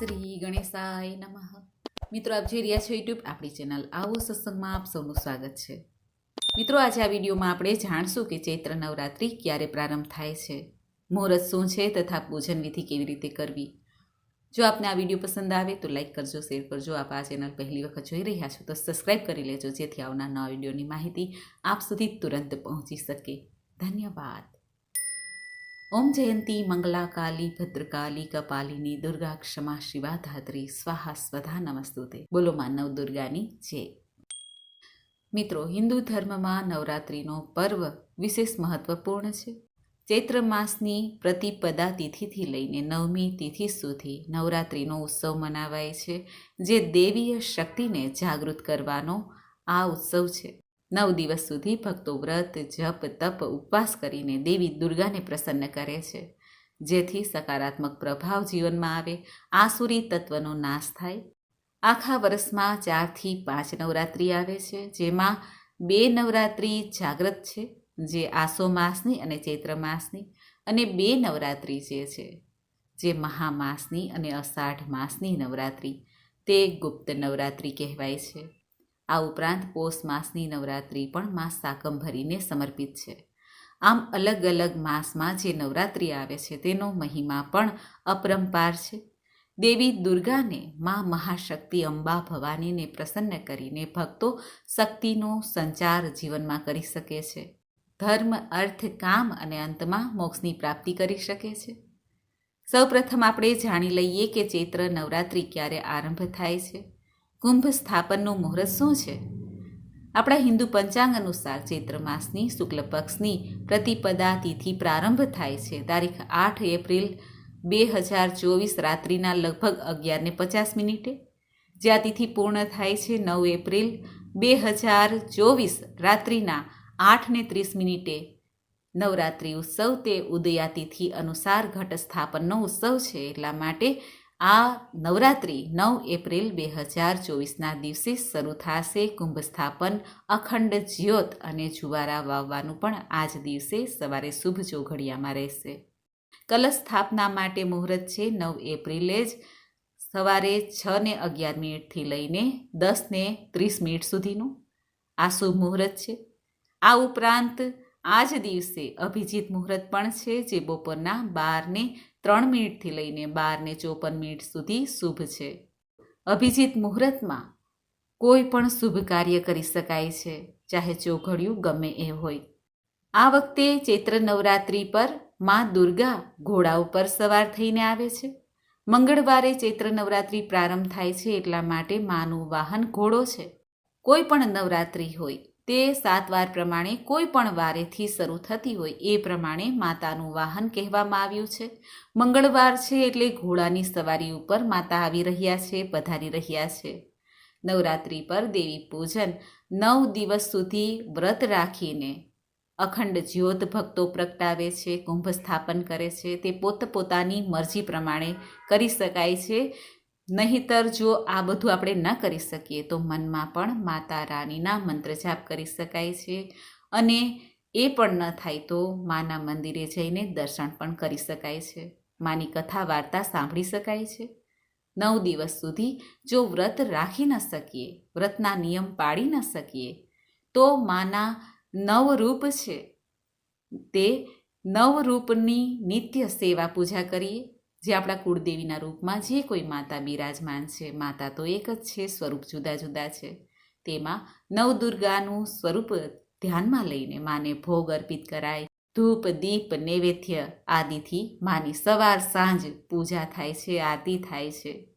શ્રી ગણેશાય નમઃ. મિત્રો, આપ જોઈ રહ્યા છો યુટ્યુબ આપણી ચેનલ આવો સત્સંગમાં આપ સૌનું સ્વાગત છે. મિત્રો, આજે આ વિડીયોમાં આપણે જાણશું કે ચૈત્ર નવરાત્રિ ક્યારે પ્રારંભ થાય છે. મુહૂર્ત શું છે તથા પૂજન વિધિ કેવી રીતે કરવી? જો આપને આ વીડિયો પસંદ આવે તો લાઈક કરજો, શેર કરજો. આપ આ ચેનલ પહેલી વખત જોઈ રહ્યા છો તો સબસ્ક્રાઈબ કરી લેજો જેથી આવનાર નવા વિડીયોની માહિતી આપ સુધી તુરંત પહોંચી શકે. ધન્યવાદ. ઓમ જયંતી મંગલા કાલી ભદ્રકાલી, કપાલિની, દુર્ગા ક્ષમા શિવા ધાત્રી સ્વાહા, સ્વધા, નમસ્તુતે. બોલો માનવ દુર્ગાની જય. મિત્રો, હિન્દુ ધર્મમાં નવરાત્રિનો પર્વ વિશેષ મહત્વપૂર્ણ છે. ચૈત્ર માસની પ્રતિપદા તિથિથી લઈને નવમી તિથિ સુધી નવરાત્રિનો ઉત્સવ મનાવાય છે, જે દેવીય શક્તિને જાગૃત કરવાનો આ ઉત્સવ છે. નવ દિવસ સુધી ભક્તો વ્રત, જપ, તપ, ઉપવાસ કરીને દેવી દુર્ગાને પ્રસન્ન કરે છે. જેથી સકારાત્મક પ્રભાવ જીવનમાં આવે, આસુરી તત્વનો નાશ થાય. આખા વર્ષમાં ચારથી પાંચ નવરાત્રિ આવે છે, જેમાં બે નવરાત્રિ જાગ્રત છે, જે આસો માસની અને ચૈત્ર માસની, અને બે નવરાત્રિ જે છે, જે મહામાસની અને અષાઢ માસની નવરાત્રિ, તે ગુપ્ત નવરાત્રિ કહેવાય છે. આ ઉપરાંત પોષ માસની નવરાત્રિ પણ માસ શાકંભરીને સમર્પિત છે. આમ અલગ અલગ માસમાં જે નવરાત્રિ આવે છે તેનો મહિમા પણ અપરંપાર છે. દેવી દુર્ગાને મા મહાશક્તિ અંબા ભવાનીને પ્રસન્ન કરીને ભક્તો શક્તિનો સંચાર જીવનમાં કરી શકે છે. ધર્મ, અર્થ, કામ અને અંતમાં મોક્ષની પ્રાપ્તિ કરી શકે છે. સૌપ્રથમ આપણે જાણી લઈએ કે ચૈત્ર નવરાત્રિ ક્યારે આરંભ થાય છે. કુંભ સ્થાપનનું મુહૂર્ત શું છે? આપણા હિન્દુ પંચાંગ અનુસાર ચૈત્ર માસની શુક્લ પક્ષની પ્રતિપદા તિથિ પ્રારંભ થાય છે. તારીખ આઠ એપ્રિલ બે હજાર ચોવીસ રાત્રિના લગભગ અગિયારને પચાસ મિનિટે. જે તિથિ પૂર્ણ થાય છે નવ એપ્રિલ બે હજાર ચોવીસ રાત્રિના આઠને ત્રીસ મિનિટે. નવરાત્રિ ઉત્સવ તે ઉદયાતિથિ અનુસાર ઘટ સ્થાપનનો ઉત્સવ છે. એટલા માટે આ નવરાત્રિ નવ એપ્રિલ બે હજાર ચોવીસના દિવસે શરૂ થશે. કુંભ સ્થાપન અખંડ જ્યોત અને જુવારા વાવવાનું પણ આ જ દિવસે સવારે શુભ ચોઘડિયામાં રહેશે. કલશ સ્થાપના માટે મુહૂર્ત છે નવ એપ્રિલે જ. સવારે છ ને અગિયાર મિનિટથી લઈને દસ ને ત્રીસ મિનિટ સુધીનું આ શુભ મુહૂર્ત છે. આ ઉપરાંત આ જ દિવસે અભિજીત મુહૂર્ત પણ છે જે બપોરના બારને ત્રણ મિનિટથી લઈને બારને ચોપન મિનિટ સુધી શુભ છે. અભિજીત મુહૂર્તમાં કોઈ પણ શુભ કાર્ય કરી શકાય છે, ચાહે ચોઘડિયું ગમે એ હોય. આ વખતે ચૈત્ર નવરાત્રિ પરમાં દુર્ગા ઘોડા ઉપર સવાર થઈને આવે છે. મંગળવારે ચૈત્ર નવરાત્રિ પ્રારંભ થાય છે એટલા માટે માનું વાહન ઘોડો છે. કોઈ પણ નવરાત્રિ હોય તે સાત વાર પ્રમાણે કોઈ પણ વારેથી શરૂ થતી હોય એ પ્રમાણે માતાનું વાહન કહેવામાં આવ્યું છે. મંગળવાર છે એટલે ઘોડાની સવારી ઉપર માતા આવી રહ્યા છે, પધારી રહ્યા છે. નવરાત્રિ પર દેવી પૂજન નવ દિવસ સુધી વ્રત રાખીને અખંડ જ્યોત ભક્તો પ્રગટાવે છે, કુંભ સ્થાપન કરે છે, તે પોતપોતાની મરજી પ્રમાણે કરી શકાય છે. નહીતર જો આ બધું આપણે ન કરી શકીએ, તો મનમાં પણ માતા રાણીના મંત્ર જાપ કરી શકાય છે. અને એ પણ ન થાય તો માના મંદિરે જઈને દર્શન પણ કરી શકાય છે. માની કથા વાર્તા સાંભળી શકાય છે. નવ દિવસ સુધી જો વ્રત રાખી ન શકીએ, વ્રતના નિયમ પાડી ન શકીએ, તો માના નવરૂપ છે. તે નવરૂપની નિત્ય સેવા પૂજા કરીએ. જે આપણા કુળદેવીના રૂપમાં જે કોઈ માતા બિરાજમાન છે, માતા તો એક જ છે, સ્વરૂપ જુદા જુદા છે. તેમાં નવદુર્ગાનું સ્વરૂપ ધ્યાનમાં લઈને માને ભોગ અર્પિત કરાય, ધૂપ, દીપ, નૈવેદ્ય આદિથી માની સવાર, સાંજ પૂજા થાય છે, આરતી થાય છે.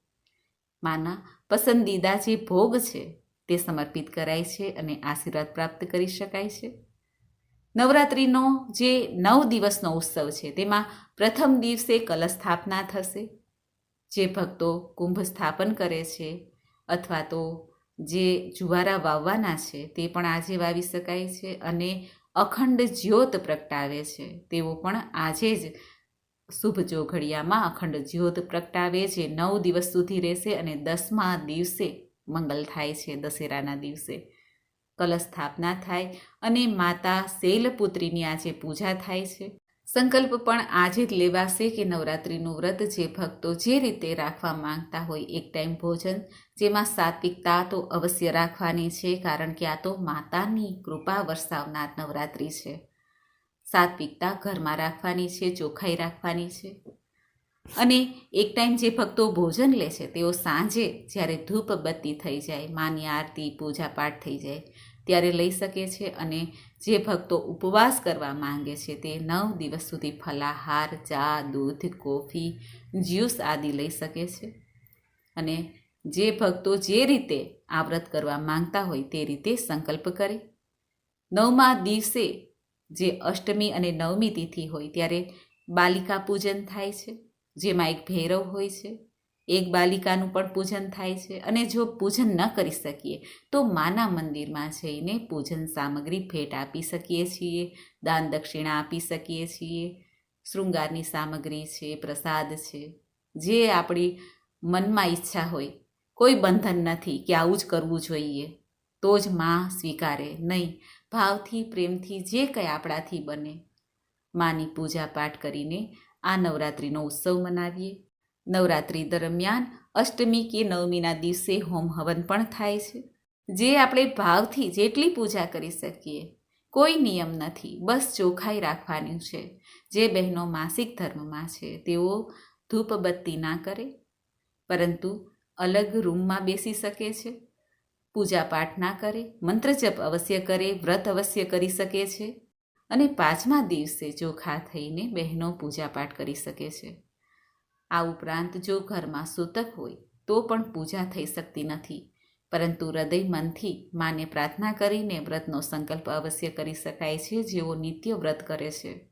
માના પસંદીદા જે ભોગ છે તે સમર્પિત કરાય છે અને આશીર્વાદ પ્રાપ્ત કરી શકાય છે. નવરાત્રિનો જે નવ દિવસનો ઉત્સવ છે, તેમાં પ્રથમ દિવસે કલશ સ્થાપના થશે, જે ભક્તો કુંભ સ્થાપન કરે છે, અથવા તો જે જુવારા વાવવાના છે, તે પણ આજે વાવી શકાય છે અને અખંડ જ્યોત પ્રગટાવે છે. તેઓ પણ આજે જ શુભ જોઘડિયામાં અખંડ જ્યોત પ્રગટાવે જે નવ દિવસ સુધી રહેશે અને દસમા દિવસે મંગલ થાય છે, દશેરાના દિવસે. કલશ સ્થાપના થાય અને માતા શૈલપુત્રીની આજે પૂજા થાય છે. સંકલ્પ પણ આજે જ લેવાશે કે નવરાત્રિનું વ્રત જે ભક્તો જે રીતે રાખવા માંગતા હોય એક ટાઈમ ભોજન, જેમાં સાત્વિકતા તો અવશ્ય રાખવાની છે, કારણ કે આ તો માતાની કૃપા વરસાવનાર નવરાત્રિ છે. સાત્વિકતા ઘરમાં રાખવાની છે, ચોખ્ખાઈ રાખવાની છે. અને એક ટાઈમ જે ભક્તો ભોજન લે છે, તેઓ સાંજે જ્યારે ધૂપ બત્તી થઈ જાય, માની આરતી પૂજા પાઠ થઈ જાય ત્યારે લઈ શકે છે અને જે ભક્તો ઉપવાસ કરવા માંગે છે તે નવ દિવસ સુધી ફલાહાર, ચા, દૂધ, કોફી, જ્યુસ આદિ લઈ શકે છે. અને જે ભક્તો જે રીતે આ વ્રત કરવા માંગતા હોય તે રીતે સંકલ્પ કરે. નવમા દિવસે જે અષ્ટમી અને નવમી તિથિ હોય ત્યારે બાલિકા પૂજન થાય છે, જેમાં એક ભૈરવ હોય છે. એક બાલિકાનું પણ પૂજન થાય છે. અને જો પૂજન ન કરી શકીએ, તો માના મંદિરમાં જઈને પૂજન સામગ્રી ભેટ આપી શકીએ છીએ, દાન દક્ષિણા આપી શકીએ છીએ, શૃંગારની સામગ્રી છે, પ્રસાદ છે. જે આપણી મનમાં ઈચ્છા હોય, કોઈ બંધન નથી કે આવું જ કરવું જોઈએ, તો જ માં સ્વીકારે. નહીં, ભાવથી, પ્રેમથી જે કંઈ આપણાથી બને, માની પૂજા પાઠ કરીને આ નવરાત્રિનો ઉત્સવ મનાવીએ. નવરાત્રિ દરમિયાન અષ્ટમી કે નવમીના દિવસે હોમ હવન પણ થાય છે. જે આપણે ભાવથી જેટલી પૂજા કરી શકીએ, કોઈ નિયમ નથી, બસ ચોખાઈ રાખવાનું છે. જે બહેનો માસિક ધર્મમાં છે, તેઓ ધૂપ બત્તી ના કરે, પરંતુ અલગ રૂમમાં બેસી શકે છે, પૂજા પાઠ ના કરે, મંત્ર જપ અવશ્ય કરે, વ્રત અવશ્ય કરી શકે છે અને પાંચમા દિવસે ચોખા થઈને બહેનો પૂજા પાઠ કરી શકે છે. આ ઉપરાંત જો ઘરમાં સૂતક હોય, તો પણ પૂજા થઈ શકતી નથી. પરંતુ હૃદય મનથી માને પ્રાર્થના કરીને વ્રતનો સંકલ્પ અવશ્ય કરી શકાય છે જેઓ નિત્ય વ્રત કરે છે.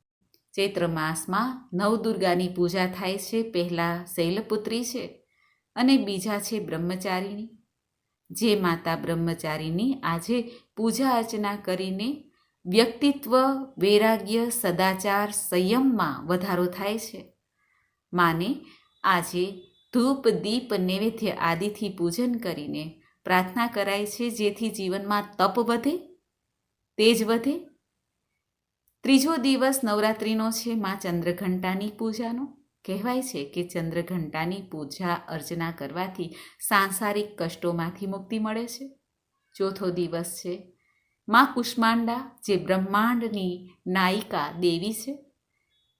ચૈત્ર માસમાં નવદુર્ગાની પૂજા થાય છે, પહેલાં શૈલપુત્રી છે અને બીજા છે બ્રહ્મચારીની. જે માતા બ્રહ્મચારીની આજે પૂજા અર્ચના કરીને વ્યક્તિત્વ, વૈરાગ્ય, સદાચાર, સંયમમાં વધારો થાય છે. માને આજે ધૂપ, દીપ, નૈવેદ્ય આદિથી પૂજન કરીને પ્રાર્થના કરાય છે, જેથી જીવનમાં તપ વધે, તેજ વધે. ત્રીજો દિવસ નવરાત્રિનો છે, મા ચંદ્રઘંટાની પૂજાનો. કહેવાય છે કે ચંદ્રઘંટાની પૂજા અર્ચના કરવાથી સાંસારિક કષ્ટોમાંથી મુક્તિ મળે છે. ચોથો દિવસ છે, મા કુષ્માંડા, જે બ્રહ્માંડની નાયિકા દેવી છે.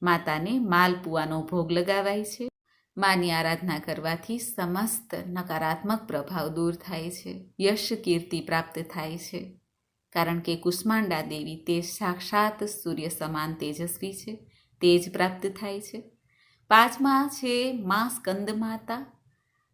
માતાને માલપુઆનો ભોગ લગાવાય છે. માની આરાધના કરવાથી સમસ્ત નકારાત્મક પ્રભાવ દૂર થાય છે. યશ કીર્તિ પ્રાપ્ત થાય છે. કારણ કે કુષ્માંડા દેવી તે સાક્ષાત સૂર્ય સમાન તેજસ્વી છે. તેજ પ્રાપ્ત થાય છે. પાંચમા છે મા સ્કંદ માતા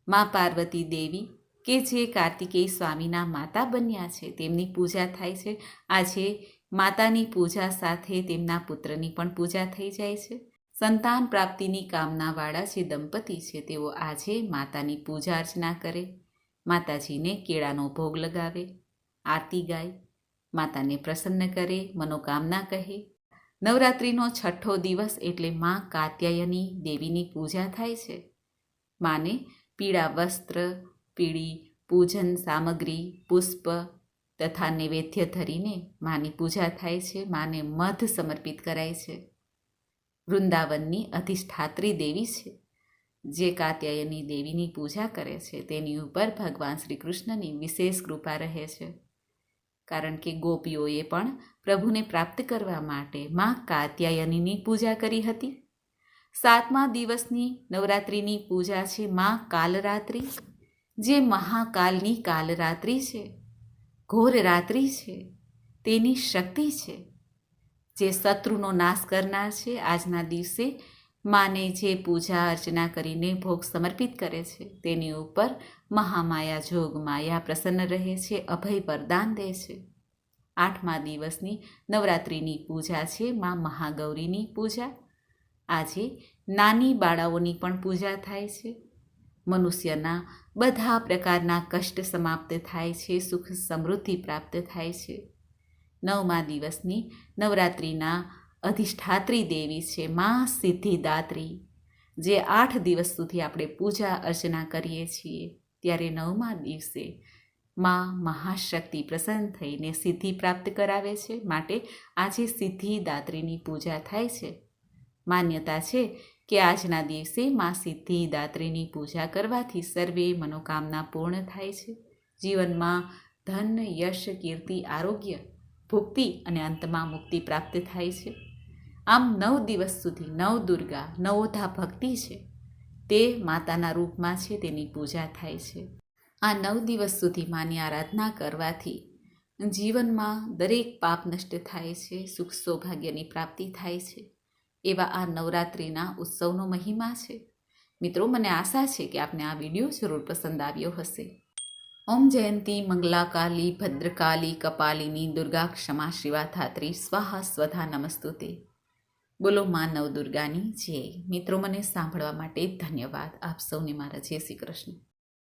મા પાર્વતી દેવી કે જે કાર્તિકેય સ્વામીના માતા બન્યા છે. તેમની પૂજા થાય છે. આજે માતાની પૂજા સાથે તેમના પુત્રની પણ પૂજા થઈ જાય છે. સંતાન પ્રાપ્તિની કામનાવાળા જે દંપતી છે, તેઓ આજે માતાની પૂજા અર્ચના કરે. માતાજીને કેળાનો ભોગ લગાવે, આરતી ગાય, માતાને પ્રસન્ન કરે, મનોકામના કહે. નવરાત્રિનો છઠ્ઠો દિવસ એટલે મા કાત્યાયની દેવીની પૂજા થાય છે. માને પીળા વસ્ત્ર, પીળી પૂજન સામગ્રી, પુષ્પ તથા નૈવેદ્ય ધરીને માની પૂજા થાય છે, માને મધ સમર્પિત કરાય છે. વૃંદાવનની અધિષ્ઠાત્રી દેવી છે, જે કાત્યાયની દેવીની પૂજા કરે છે. તેની ઉપર ભગવાન શ્રી કૃષ્ણની વિશેષ કૃપા રહે છે. કારણ કે ગોપીઓએ પણ પ્રભુને પ્રાપ્ત કરવા માટે મા કાત્યાયનીની પૂજા કરી હતી. સાતમા દિવસની નવરાત્રિની પૂજા છે મા કાલરાત્રિ, જે મહાકાલની કાલરાત્રિ છે. ઘોર રાત્રિ છે, તેની શક્તિ છે. જે શત્રુનો નાશ કરનાર છે, આજના દિવસે માને જે પૂજા અર્ચના કરીને ભોગ સમર્પિત કરે છે, તેની ઉપર મહામાયા જોગ માયા પ્રસન્ન રહે છે, અભય વરદાન દે છે. આઠમા દિવસની નવરાત્રિની પૂજા છે, મા મહાગૌરીની પૂજા. આજે નાની બાળાઓની પણ પૂજા થાય છે. મનુષ્યના બધા પ્રકારના કષ્ટ સમાપ્ત થાય છે, સુખ સમૃદ્ધિ પ્રાપ્ત થાય છે. નવમા દિવસની નવરાત્રિના અધિષ્ઠાત્રી દેવી છે મા સિદ્ધિદાત્રી, જે આઠ દિવસ સુધી આપણે પૂજા અર્ચના કરીએ છીએ. ત્યારે નવમા દિવસે મા મહાશક્તિ પ્રસન્ન થઈને સિદ્ધિ પ્રાપ્ત કરાવે છે, માટે આજે સિદ્ધિદાત્રીની પૂજા થાય છે. માન્યતા છે કે આજના દિવસે મા સિદ્ધિ દાત્રીની પૂજા કરવાથી સર્વે મનોકામના પૂર્ણ થાય છે. જીવનમાં ધન, યશ, કીર્તિ, આરોગ્ય, ભુક્તિ અને અંતમાં મુક્તિ પ્રાપ્ત થાય છે. આમ નવ દિવસ સુધી નવ દુર્ગા, નવોધા ભક્તિ છે. તે માતાના રૂપમાં છે, તેની પૂજા થાય છે. આ નવ દિવસ સુધી માની આરાધના કરવાથી જીવનમાં દરેક પાપ નષ્ટ થાય છે, સુખ સૌભાગ્યની પ્રાપ્તિ થાય છે. એવા આ નવરાત્રિના ઉત્સવનો મહિમા છે. મિત્રો, મને આશા છે કે આપને આ વીડિયો જરૂર પસંદ આવ્યો હશે. ઓમ જયંતી, મંગલાકાલી, ભદ્રકાલી, કપાલિની, દુર્ગા ક્ષમા શિવા ધાત્રી, સ્વાહા સ્વધા નમસ્તુતે. બોલો મા નવ દુર્ગાની જય. મિત્રો, મને સાંભળવા માટે ધન્યવાદ. આપ સૌને મારા જય શ્રી કૃષ્ણ.